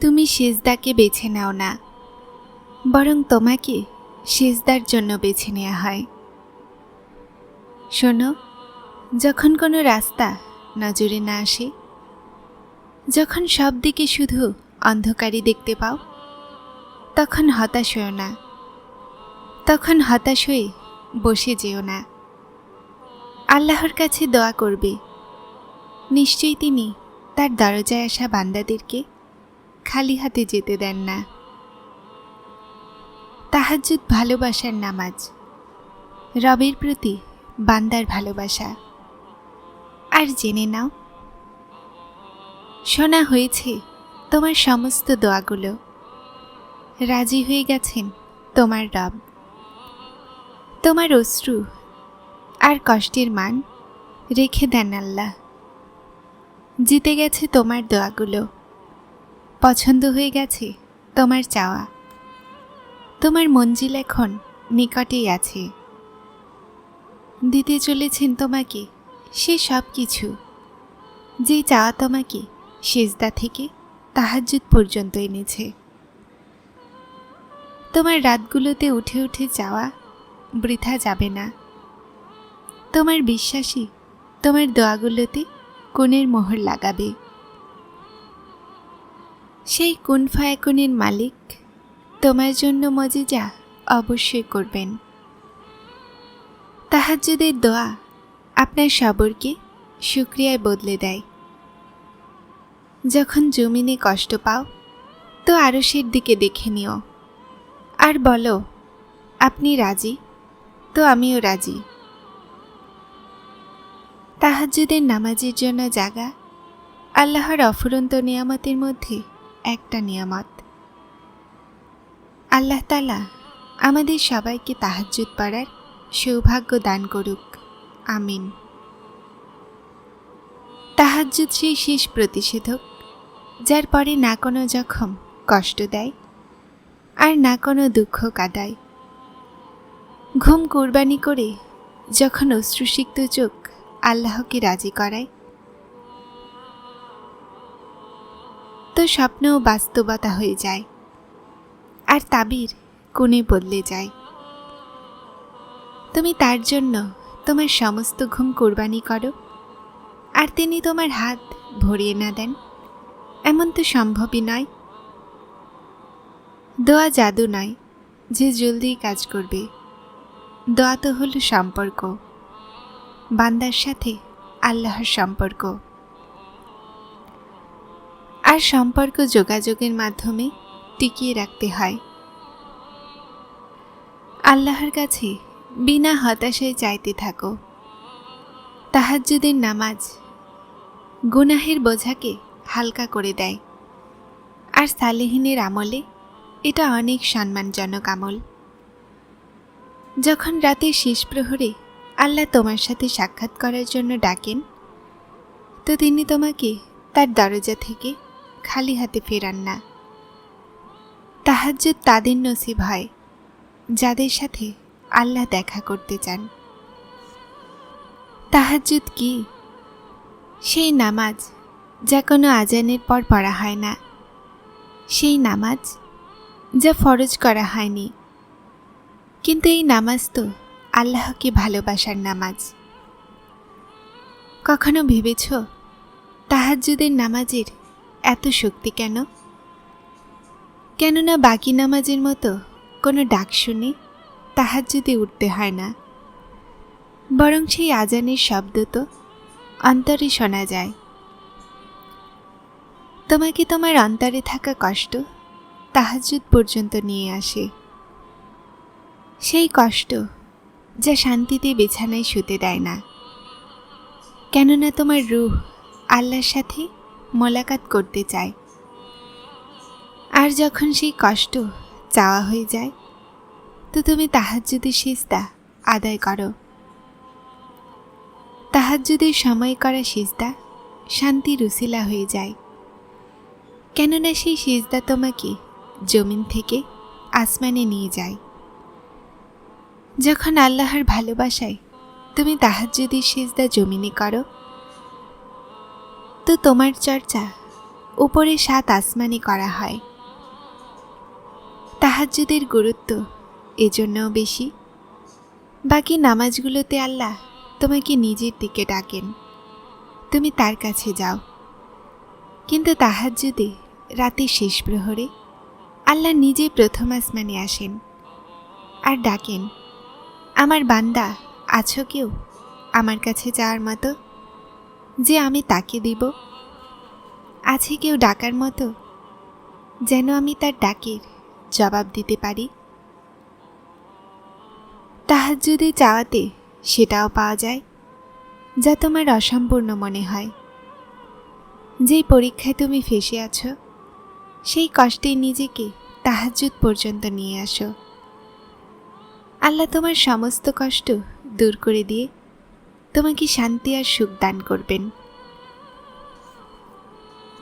তুমি সেজদাকে বেছে নাও না, বরং তোমাকে সেজদার জন্য বেছে নেওয়া হয়। শোনো, যখন কোনো রাস্তা নজরে না আসে, যখন সব দিকে শুধু অন্ধকারই দেখতে পাও, তখন হতাশ হও না, তখন হতাশ হয়ে বসে যেও না। আল্লাহর কাছে দোয়া করবে। নিশ্চয়ই তিনি তার দরজায় আসা বান্দাদেরকে খালি হাতে যেতে দেন না। তাহাজ্জুদ ভালোবাসার নামাজ। রবের প্রতি বান্দার ভালোবাসা। আর জেনে নাও, শোনা হয়েছে তোমার সমস্ত দোয়াগুলো। রাজি হয়ে গেছেন তোমার রব। তোমার অশ্রু আর কষ্টের মান রেখে দেন আল্লাহ। জিতে গেছে তোমার দোয়াগুলো। পছন্দ হয়ে গেছে তোমার চাওয়া। তোমার মঞ্জিল এখন নিকটেই আছে। দিতে চলেছেন তোমাকে সে সব কিছু যে চাওয়া তোমাকে সেজদা থেকে তাহাজ্জুদ পর্যন্ত এনেছে। তোমার রাতগুলোতে উঠে উঠে যাওয়া বৃথা যাবে না। তোমার বিশ্বাসী তোমার দোয়াগুলোতে কোণের মোহর লাগাবে। সেই কোন মালিক, তোমার জন্য মজিজা অবশ্যই করবেন। তাহাজ্জুদের দোয়া আপনার সবরকে শুক্রিয়ায় বদলে দেয়। যখন জমিনে কষ্ট পাও, তো আরসের দিকে দেখে নিও। আর বলো, আপনি রাজি? তো আমিও রাজি। তাহাজ্জুদের নামাজের জন্য জাগা আল্লাহর অফুরন্ত নিয়ামতের মধ্যে একটা নিয়ামত। আল্লাহ তালা আমাদের সবাইকে তাহাজ্জুদ পাড়ার সৌভাগ্য দান করুক। আমিন। তাহাজ্জুদ সেই শেষ প্রতিষেধক, যার পরে না কোনো জখম কষ্ট দেয় আর না কোনো দুঃখ কাদায় ঘুম কোরবানি করে যখন অশ্রুসিক্ত চোখ আল্লাহকে রাজি করায় তো স্বপ্নও বাস্তবতা হয়ে যায়। আর তাবির কোণে বদলে যায়। তুমি তার জন্য তোমার সমস্ত ঘুম কোরবানি করো। আর তিনি তোমার হাত ভরিয়ে না দেন। এমন তো সম্ভবই নয়। দোয়া জাদু নয় যে জলদি কাজ করবে। দোয়া তো হলো সম্পর্ক। বান্দার সাথে আল্লাহর সম্পর্ক। আর সম্পর্ক যোগাযোগের মাধ্যমে টিকিয়ে রাখতে হয়। আল্লাহর কাছে বিনা হতাশায় চাইতে থাকো। তাহাজ্জুদের নামাজ গুনাহের বোঝাকে হালকা করে দেয়। আর সালেহিনের আমলে এটা অনেক সম্মানজনক আমল। যখন রাতের শেষ প্রহরে আল্লাহ তোমার সাথে সাক্ষাৎ করার জন্য ডাকেন, তো তিনি তোমাকে তার দরজা থেকে খালি হাতে ফেরান না। তাহাজ্জুদ তাদের নসিব হয়, যাদের সাথে আল্লাহ দেখা করতে চান। তাহাজ্জুদ কি? সেই নামাজ যা কোনো আজানের পর পড়া হয় না। সেই নামাজ যা ফরজ করা হয়নি। কিন্তু এই নামাজ তো আল্লাহকে ভালোবাসার নামাজ। কখনো ভেবেছ তাহাজ্জুদের নামাজের এত শক্তি কেন? কেননা বাকি নামাজের মতো কোনো ডাক শুনে তাহাজ্জুদে উঠতে হয় না। বরং সেই আজানের শব্দ তো অন্তরে শোনা যায়। তোমাকে তোমার অন্তরে থাকা কষ্ট তাহাজ্জুদ পর্যন্ত নিয়ে আসে। সেই কষ্ট যা শান্তিতে বিছানায় শুতে দেয় না। কেননা তোমার রুহ আল্লাহর সাথে মোলাকাত করতে চায়। আর যখন সেই কষ্ট চাওয়া হয়ে যায়, তো তুমি তাহাজ্জুদের সিজদা আদায় করো। তাহাজ্জুদের সময় করা সিজদা শান্তি রুসিলা হয়ে যায়। কেননা সেই সিজদা তোমাকে জমিন থেকে আসমানে নিয়ে যায়। যখন আল্লাহর ভালোবাসায় তুমি তাহাজ্জুদের সিজদা জমিনে করো তো তোমার চর্চা, উপরে সাত আসমানি করা হয়। তাহাজ্জুদের গুরুত্ব এজন্যও বেশি। বাকি নামাজগুলোতে আল্লাহ তোমাকে নিজের দিকে ডাকেন। তুমি তার কাছে যাও। কিন্তু তাহাজ্জুদে রাতের শেষ প্রহরে আল্লাহ নিজে প্রথম আসমানে আসেন আর ডাকেন, আমার বান্দা, আছো কেউ? আমার কাছে যাওয়ার মতো যে আমি তাকে দিব। আছে কেউ ডাকার মতো? যেন আমি তার ডাকের জবাব দিতে পারি। তাহাজ্জুদে চাওয়াতে সেটাও পাওয়া যায়, যা তোমার অসম্পূর্ণ মনে হয়। যেই পরীক্ষায় তুমি ফেসে আছো, সেই কষ্টে নিজেকে তাহাজ্জুদ পর্যন্ত নিয়ে আসো। আল্লাহ তোমার সমস্ত কষ্ট দূর করে দিয়ে তোমাকে শান্তি আর সুখ দান করবেন।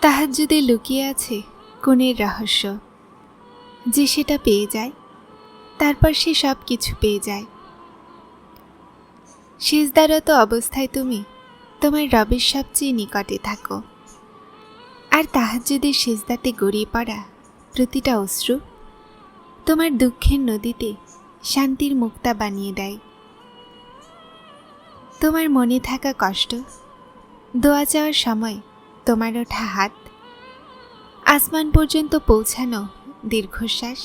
তাহাজ্জুদে লুকিয়ে আছে কোণের রহস্য, যে সেটা পেয়ে যায়, তারপর সে সব কিছু পেয়ে যায়। শেষদারত অবস্থায় তুমি তোমার রবের সবচেয়ে নিকটে থাকো। আর তাহাজ্জুদের শেষদাতে গড়িয়ে পড়া প্রতিটা অশ্রু তোমার দুঃখের নদীতে শান্তির মুক্তা বানিয়ে দেয়। তোমার মনে থাকা কষ্ট, দোয়া যাওয়ার সময় তোমার ওঠা হাত, আসমান পর্যন্ত পৌঁছানো দীর্ঘশ্বাস,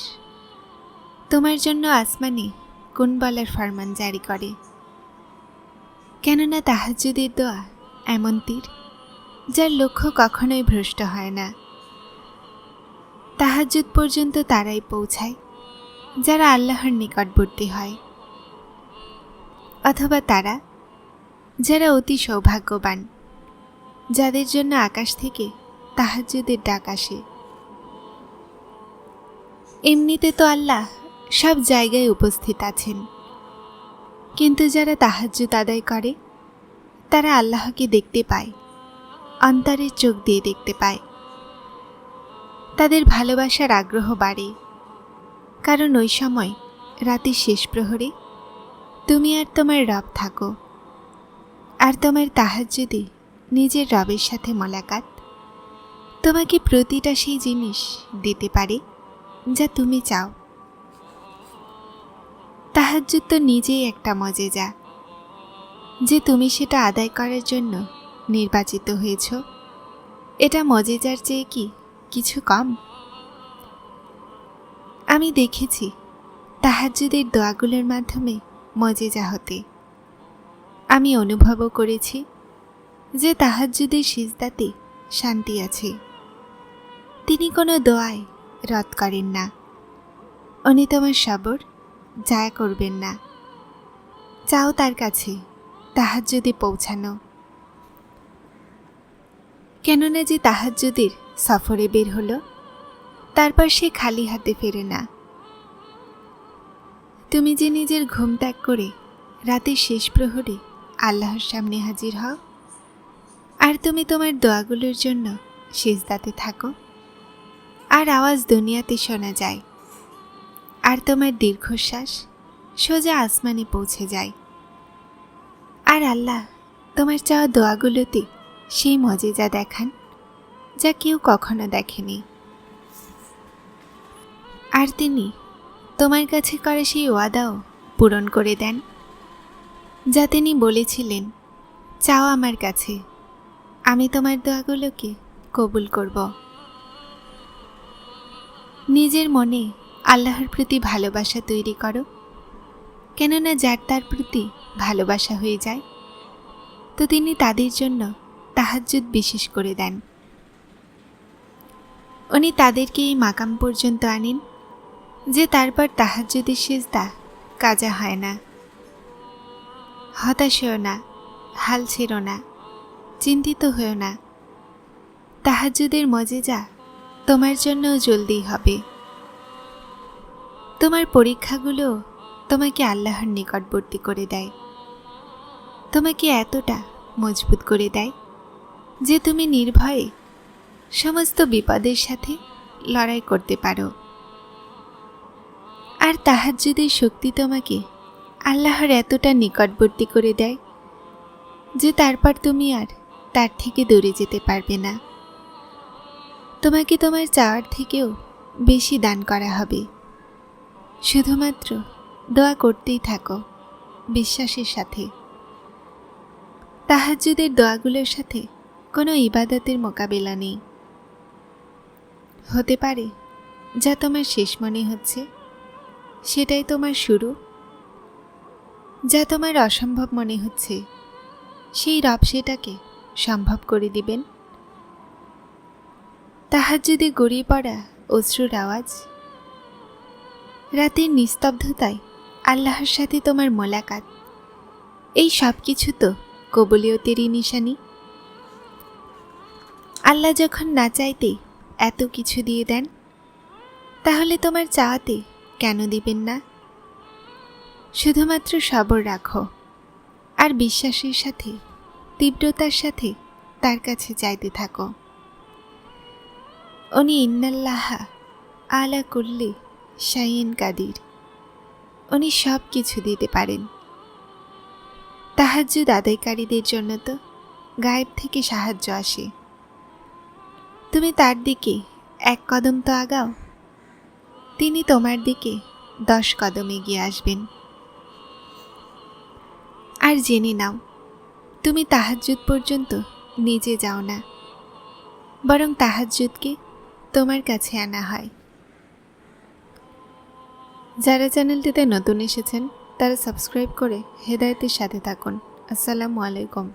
তোমার জন্য আসমানে কোন বলার ফরমান জারি করে? কেননা তাহাজ্জুদের দোয়া এমন তীর, যার লক্ষ্য কখনোই ভ্রষ্ট হয় না। তাহাজ্জুদ পর্যন্ত তারাই পৌঁছায়, যারা আল্লাহর নিকটবর্তী হয়। অথবা তারা যারা অতি সৌভাগ্যবান, যাদের জন্য আকাশ থেকে তাহাজ্জুদের ডাক আসে। এমনিতে তো আল্লাহ সব জায়গায় উপস্থিত আছেন। কিন্তু যারা তাহাজ্জুদ আদায় করে, তারা আল্লাহকে দেখতে পায়, অন্তরের চোখ দিয়ে দেখতে পায়। তাদের ভালোবাসার আগ্রহ বাড়ে, কারণ ওই সময় রাতের শেষ প্রহরে তুমি আর তোমার রব থাকো। আর তোমার তাহাজ্জুদে নিজের রবের সাথে মোলাকাত। তোমাকে প্রতিটা সেই জিনিস দিতে পারে যা তুমি চাও। তাহাজ্জুদ তো নিজেই একটা মজেজা। যে তুমি সেটা আদায় করার জন্য নির্বাচিত হয়েছ। এটা মজেজার চেয়ে কি কিছু কম? আমি দেখেছি তাহাজ্জুদের দোয়াগুলোর মাধ্যমে মজেজা হতে। আমি অনুভবও করেছি যে তাহাজ্জুদের সিজদাতে শান্তি আছে। তিনি কোনো দোয়ায় রদ করেন না। উনি তোমার সবর জায়া করবেন না। চাও তার কাছে তাহাজ্জুদে পৌঁছানো। কেননা যে তাহাজ্জুদের সফরে বের হলো, তারপর সে খালি হাতে ফেরে না। তুমি যে নিজের ঘুম ত্যাগ করে রাতের শেষ প্রহরে আল্লাহর সামনে হাজির হও। আর তুমি তোমার দোয়াগুলোর জন্য শেষদাতে থাকো। আর আওয়াজ দুনিয়াতে শোনা যায়। আর তোমার দীর্ঘশ্বাস সোজা আসমানে পৌঁছে যায়। আর আল্লাহ তোমার চাওয়া দোয়াগুলোতে সেই মজেজা দেখান, যা কেউ কখনো দেখেনি। আর তিনি তোমার কাছে করা সেই ওয়াদাও পূরণ করে দেন। যা তিনি বলেছিলেন, চাও আমার কাছে। আমি তোমার দোয়াগুলোকে কবুল করব। নিজের মনে আল্লাহর প্রতি ভালোবাসা তৈরি করো, কেননা যার তার প্রতি ভালোবাসা হয়ে যায়, তো তিনি তাদের জন্য তাহাজ্জুদ বিশেষ করে দেন। উনি তাদেরকে এই মাকাম পর্যন্ত আনেন যে তারপর তাহাজ্জুদের সেজদা কাজা হয় না। হতাশ হও না, হাল ছেড়ো না, চিন্তিত হয়েও না। তাহাজ্জুদের মজেজা তোমার জন্যও জলদি হবে। তোমার পরীক্ষাগুলো তোমাকে আল্লাহর নিকটবর্তী করে দেয়। তোমাকে এতটা মজবুত করে দেয় যে তুমি নির্ভয়ে সমস্ত বিপদের সাথে লড়াই করতে পারো। আর তাহাজ্জুদের শক্তি তোমাকে আল্লাহর এতটা নিকটবর্তী করে দেয় যে তারপর তুমি আর তার থেকে দূরে যেতে পারবে না। তোমাকে তোমার চাওয়ার থেকেও বেশি দান করা হবে। শুধুমাত্র দোয়া করতেই থাকো বিশ্বাসের সাথে। তাহাজ্জুদের দোয়াগুলোর সাথে কোনো ইবাদতের মোকাবেলা নেই। হতে পারে যা তোমার শেষ মনে হচ্ছে, সেটাই তোমার শুরু যা তোমার অসম্ভব মনে হচ্ছে, সেই রব সেটাকে সম্ভব করে দিবেন। তাহার যদি গড়িয়ে পড়া অশ্রুর আওয়াজ, রাতের নিস্তব্ধতায় আল্লাহর সাথে তোমার মোলাকাত, এই সব কিছু তো কবলিয়তেরই নিশানি। আল্লাহ যখন না চাইতে এত কিছু দিয়ে দেন, তাহলে তোমার চাওয়াতে কেন দিবেন না? শুধুমাত্র সবর রাখো। আর বিশ্বাসের সাথে, তীব্রতার সাথে তার কাছে চাইতে থাকো। উনি ইন্নাল্লাহা আলা করলে শাইন কাদির। উনি সব কিছু দিতে পারেন। তাহাজ্জুদ আদায়কারীদের জন্য তো গায়েব থেকে সাহায্য আসে। তুমি তার দিকে এক কদম তো আগাও, তিনি তোমার দিকে দশ কদম এগিয়ে আসবেন। আর জেনে নাও, তুমি তাহাজ্জুদ পর্যন্ত নিজে যাও না। বরং তাহাজ্জুদকে তোমার কাছে আনা হয়। যারা চ্যানেলটিতে নতুন এসেছেন, তারা সাবস্ক্রাইব করে হেদায়তের সাথে থাকুন। আসসালামু আলাইকুম।